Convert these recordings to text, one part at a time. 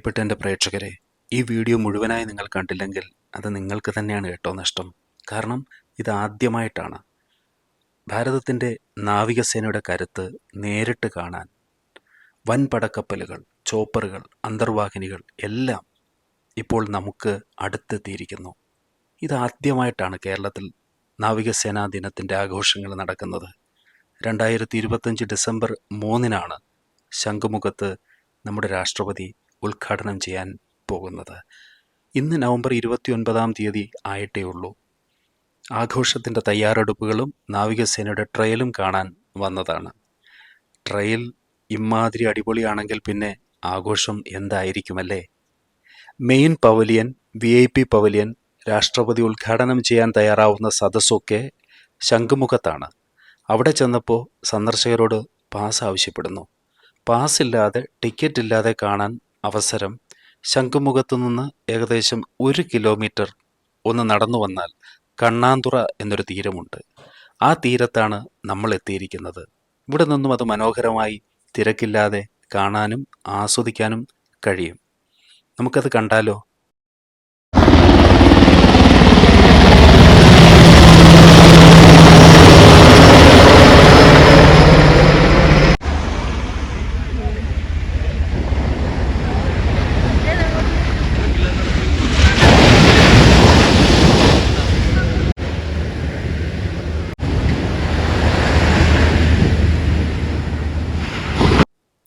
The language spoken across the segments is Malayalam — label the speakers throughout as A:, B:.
A: പ്രിയപ്പെട്ട എന്റെ പ്രേക്ഷകരെ ഈ വീഡിയോ മുഴുവനായി നിങ്ങൾ കണ്ടില്ലെങ്കിൽ അത് നിങ്ങൾക്ക് തന്നെയാണ് കേട്ടോ നഷ്ടം. കാരണം ഇത് ആദ്യമായിട്ടാണ് ഭാരതത്തിന്റെ നാവികസേനയുടെ കരുത്ത് നേരിട്ട് കാണാൻ വൻ പടക്കപ്പലുകൾ ചോപ്പറുകൾ അന്തർവാഹിനികൾ എല്ലാം ഇപ്പോൾ നമുക്ക് അടുത്തെത്തിയിരിക്കുന്നു. ഇതാദ്യമായിട്ടാണ് കേരളത്തിൽ നാവികസേനാ ദിനത്തിന്റെ ആഘോഷങ്ങൾ നടക്കുന്നത്. രണ്ടായിരത്തി ഇരുപത്തഞ്ച് ഡിസംബർ മൂന്നിനാണ് ശംഖുമുഖത്ത് നമ്മുടെ രാഷ്ട്രപതി ഉദ്ഘാടനം ചെയ്യാൻ പോകുന്നത്. ഇന്ന് നവംബർ ഇരുപത്തിയൊൻപതാം തീയതി ആയിട്ടേ ഉള്ളൂ. ആഘോഷത്തിന്റെ തയ്യാറെടുപ്പുകളും നാവികസേനയുടെ ട്രയലും കാണാൻ വന്നതാണ്. ട്രയൽ ഇമാതിരി അടിപൊളിയാണെങ്കിൽ പിന്നെ ആഘോഷം എന്തായിരിക്കുമല്ലേ? Main pavilion V I P pavilion രാഷ്ട്രപതി ഉദ്ഘാടനം ചെയ്യാൻ തയ്യാറാവുന്ന സദസ്സൊക്കെ ശംഖുമുഖത്താണ്. അവിടെ ചെന്നപ്പോൾ സന്ദർശകരോട് പാസ് ആവശ്യപ്പെടുന്നു. പാസ് ഇല്ലാതെ ടിക്കറ്റ് ഇല്ലാതെ കാണാൻ അവസരം ശംഖുമുഖത്തു നിന്ന് ഏകദേശം ഒരു കിലോമീറ്റർ ഒന്ന് നടന്നു വന്നാൽ കണ്ണാന്തുറ എന്നൊരു തീരമുണ്ട്. ആ തീരത്താണ് നമ്മൾ എത്തിയിരിക്കുന്നത്. ഇവിടെ നിന്നും അത് മനോഹരമായി തിരക്കില്ലാതെ കാണാനും ആസ്വദിക്കാനും കഴിയും. നമുക്കത് കണ്ടാലോ?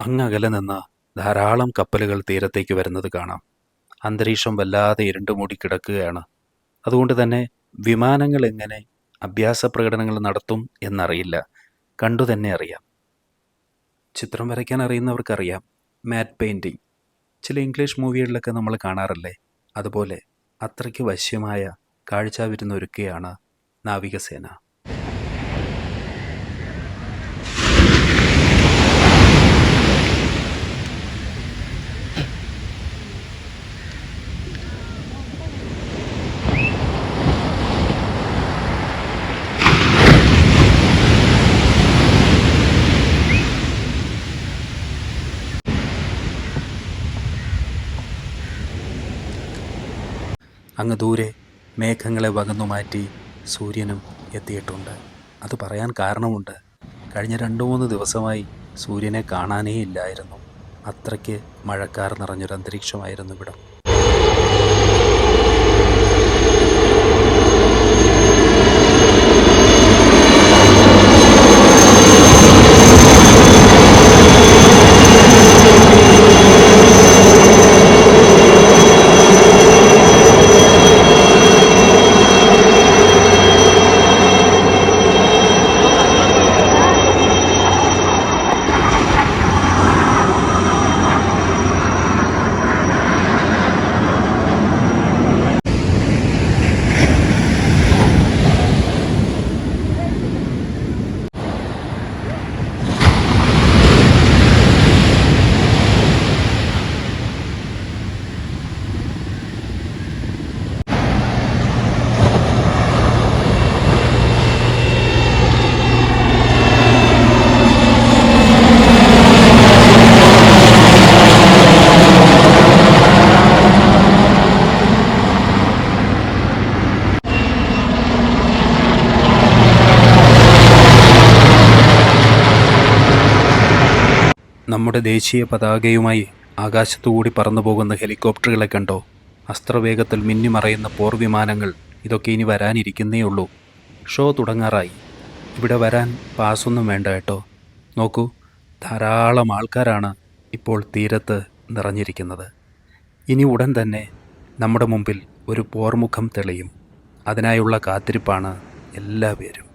A: അങ്ങകലെ നിന്ന് ധാരാളം കപ്പലുകൾ തീരത്തേക്ക് വരുന്നത് കാണാം. അന്തരീക്ഷം വല്ലാതെ ഇരുണ്ടുമൂടി കിടക്കുകയാണ്. അതുകൊണ്ട് തന്നെ വിമാനങ്ങൾ എങ്ങനെ അഭ്യാസ പ്രകടനങ്ങൾ നടത്തും എന്നറിയില്ല. കണ്ടു തന്നെ അറിയാം. ചിത്രം വരയ്ക്കാൻ അറിയുന്നവർക്കറിയാം. മാറ്റ് പെയിന്റിങ് ചില ഇംഗ്ലീഷ് മൂവികളിലൊക്കെ നമ്മൾ കാണാറില്ലേ? അതുപോലെ അത്രയ്ക്ക് വശ്യമായ കാഴ്ചാവിരുന്നൊരുക്കുകയാണ് നാവികസേന. അങ്ങ് ദൂരെ മേഘങ്ങളെ വകന്നു മാറ്റി സൂര്യനും എത്തിയിട്ടുണ്ട്. അത് പറയാൻ കാരണമുണ്ട്. കഴിഞ്ഞ രണ്ട് മൂന്ന് ദിവസമായി സൂര്യനെ കാണാനേ ഇല്ലായിരുന്നു അത്രയ്ക്ക് മഴക്കാർ നിറഞ്ഞൊരു അന്തരീക്ഷമായിരുന്നു ഇവിടം. നമ്മുടെ ദേശീയ പതാകയുമായി ആകാശത്തുകൂടി പറന്നു പോകുന്ന ഹെലികോപ്റ്ററുകളെ കണ്ടോ? അസ്ത്രവേഗത്തിൽ മിന്നിമറയുന്ന പോർവിമാനങ്ങൾ ഇതൊക്കെ ഇനി വരാനിരിക്കുന്നേ ഉള്ളൂ. ഷോ തുടങ്ങാറായി. ഇവിടെ വരാൻ പാസൊന്നും വേണ്ട കേട്ടോ. നോക്കൂ ധാരാളം ആൾക്കാരാണ് ഇപ്പോൾ തീരത്ത് നിറഞ്ഞിരിക്കുന്നത്. ഇനി ഉടൻ തന്നെ നമ്മുടെ മുമ്പിൽ ഒരു പോർമുഖം തെളിയും. അതിനായുള്ള കാത്തിരിപ്പാണ് എല്ലാവരും.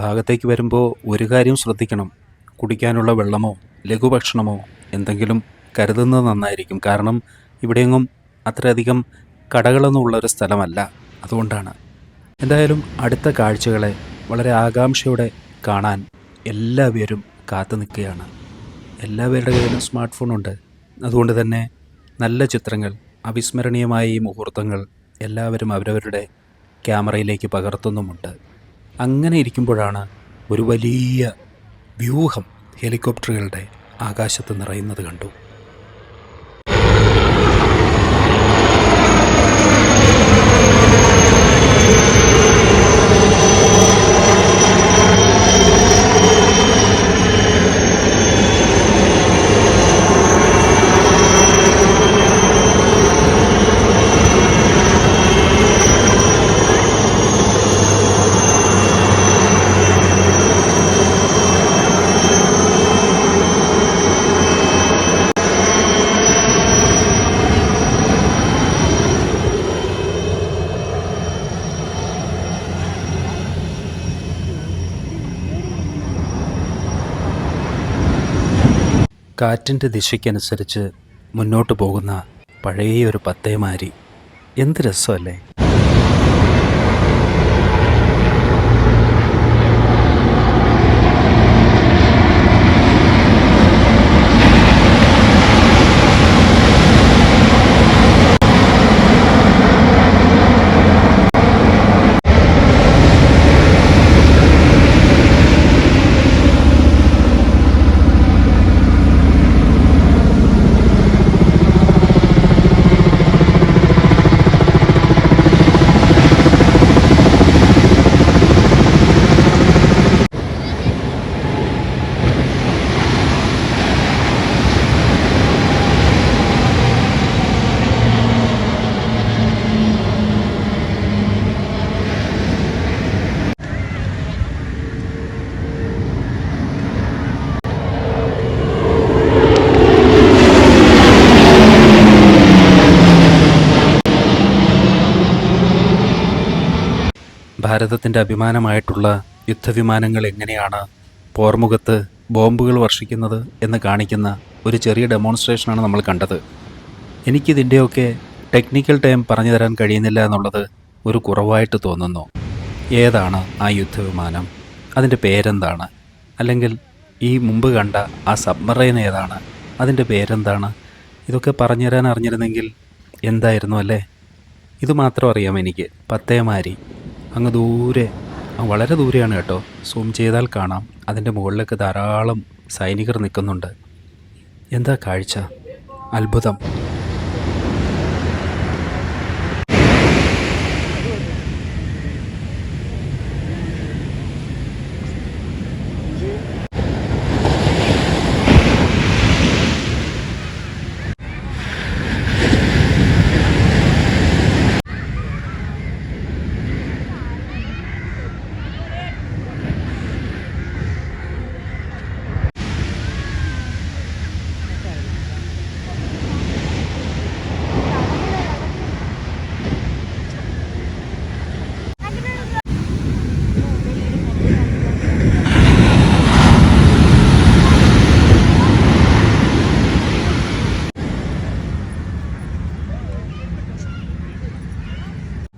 A: ഭാഗത്തേക്ക് വരുമ്പോൾ ഒരു കാര്യം ശ്രദ്ധിക്കണം. കുടിക്കാനുള്ള വെള്ളമോ ലഘുഭക്ഷണമോ എന്തെങ്കിലും കരുതുന്നത് നന്നായിരിക്കും. കാരണം ഇവിടെയെങ്ങും അത്രയധികം കടകളൊന്നും ഉള്ള ഒരു സ്ഥലമല്ല അതുകൊണ്ടാണ്. എന്തായാലും അടുത്ത കാഴ്ചകളെ വളരെ ആകാംക്ഷയോടെ കാണാൻ എല്ലാവരും കാത്തു നിൽക്കുകയാണ്. എല്ലാവരുടെ കയ്യിലും സ്മാർട്ട് ഫോണുണ്ട് അതുകൊണ്ട് തന്നെ നല്ല ചിത്രങ്ങൾ അവിസ്മരണീയമായ ഈ മുഹൂർത്തങ്ങൾ എല്ലാവരും അവരവരുടെ ക്യാമറയിലേക്ക് പകർത്തുന്നുമുണ്ട്. അങ്ങനെ ഇരിക്കുമ്പോഴാണ് ഒരു വലിയ വ്യൂഹം ഹെലികോപ്റ്ററുകളുടെ ആകാശത്ത് നിറയുന്നത് കണ്ടു. കാറ്റിന്റെ ദിശയ്ക്കനുസരിച്ച് മുന്നോട്ട് പോകുന്ന പഴയ ഒരു പത്തേമാരി. എന്ത് രസമല്ലേ? ഭാരതത്തിന്റെ അഭിമാനമായിട്ടുള്ള യുദ്ധവിമാനങ്ങൾ എങ്ങനെയാണ് പോർമുഖത്ത് ബോംബുകൾ വർഷിക്കുന്നത് എന്ന് കാണിക്കുന്ന ഒരു ചെറിയ ഡെമോൺസ്ട്രേഷനാണ് നമ്മൾ കണ്ടത്. എനിക്കിതിന്റെയൊക്കെ ടെക്നിക്കൽ ടൈം പറഞ്ഞു തരാൻ കഴിയുന്നില്ല എന്നുള്ളത് ഒരു കുറവായിട്ട് തോന്നുന്നു. ഏതാണ് ആ യുദ്ധവിമാനം? അതിന്റെ പേരെന്താണ്? അല്ലെങ്കിൽ ഈ മുമ്പ് കണ്ട ആ സബ്മറൈൻ ഏതാണ്? അതിന്റെ പേരെന്താണ്? ഇതൊക്കെ പറഞ്ഞു തരാൻ അറിഞ്ഞിരുന്നെങ്കിൽ എന്തായിരുന്നു അല്ലേ? ഇത് മാത്രം അറിയാം എനിക്ക്. പത്തേമാരി. അങ്ങ് ദൂരെ വളരെ ദൂരെയാണ് കേട്ടോ. സൂം ചെയ്താൽ കാണാം. അതിന്റെ മുകളിലൊക്കെ ധാരാളം സൈനികർ നിൽക്കുന്നുണ്ട്. എന്താ കാഴ്ച? അത്ഭുതം.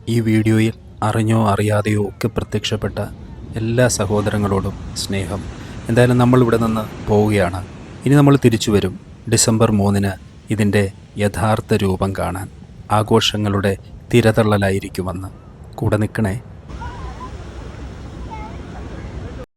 A: ഈ വീഡിയോയിൽ അറിഞ്ഞോ അറിയാതെയോ ഒക്കെ പ്രത്യക്ഷപ്പെട്ട എല്ലാ സഹോദരങ്ങളോടും സ്നേഹം. എന്തായാലും നമ്മൾ ഇവിടെ നിന്ന് പോവുകയാണ്. ഇനി നമ്മൾ തിരിച്ചു വരും ഡിസംബർ മൂന്നിന് ഇതിന്റെ യഥാർത്ഥ രൂപം കാണാൻ. ആഘോഷങ്ങളുടെ തിരതള്ളലായിരിക്കുമെന്ന്. കൂടെ നിൽക്കണേ.